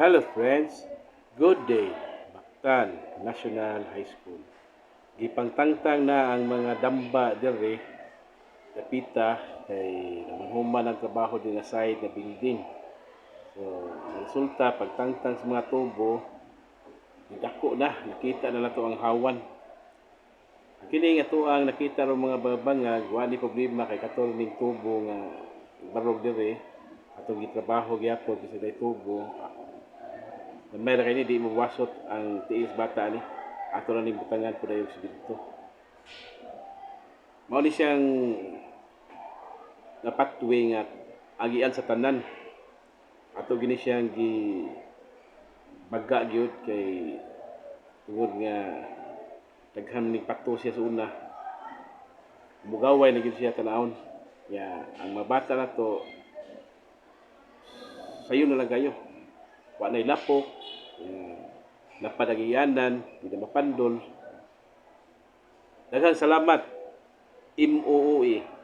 Hello friends, good day. Mactan National High School. Gipangtangtang na ang mga damba dire dapita kay namanhuman ang trabaho din na side na building. So, resulta pagtangtang sa mga tubo, dako na, nakita na nato ang hawan. Kini nga to ang nakita ro mga babangag, wa ni problema kay katulad ning tubo nga barog dire atong gitrabaho gyapon day tubo may ra kini di mo wasot ang tiis bata ni. Ato na ni butangan po dayon sa dito. Mao ni siyang napatwe nga agian sa tanan. Ato gini siyang gi baga gyud kay tungod nga daghan ni pato siya sa una. Mugaway na gyud siya tanahon. Ya, ang mabata na to sayo na lang kayo wa na'y lapok, uh, napadagiyanan, hindi na mapandol. Daghang salamat, MOOE.